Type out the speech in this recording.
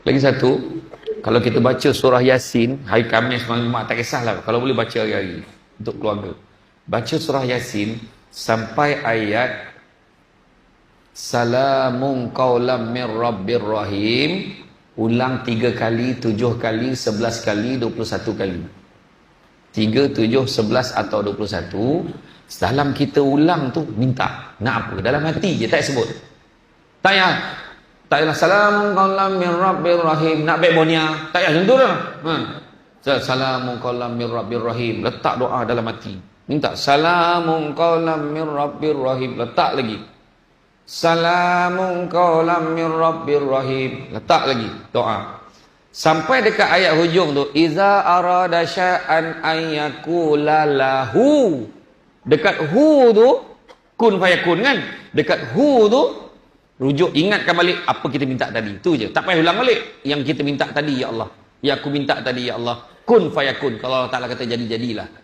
Lagi satu, kalau kita baca surah Yasin, hari Khamis, malam Jumaat, tak kisahlah. Kalau boleh baca hari-hari untuk keluarga. Baca surah Yasin sampai ayat Salamun qawlam min rabbir rahim Ulang tiga kali, tujuh kali, sebelas kali, dua puluh satu kali Tiga, tujuh, sebelas atau dua puluh satu Dalam kita ulang tu, minta Nak apa? Dalam hati je, tak sebut Tak payah Tak payah Salamun qawlam min rabbir rahim Nak baik bonia Tak payah macam tu lah ha. Salamun qawlam min rabbir rahim Letak doa dalam hati Minta Salamun qawlam min rabbir rahim Letak lagi Salamun qawlam min rabbir rahim. Letak lagi doa. Sampai dekat ayat hujung tu, iza arada sya'an ayyakula lahu. Dekat hu tu kun fayakun kan? Dekat hu tu rujuk ingatkan balik apa kita minta tadi. Tu je. Tak payah ulang balik yang kita minta tadi ya Allah. Ya aku minta tadi ya Allah. Kun fayakun. Kalau Allah Taala kata jadi jadilah.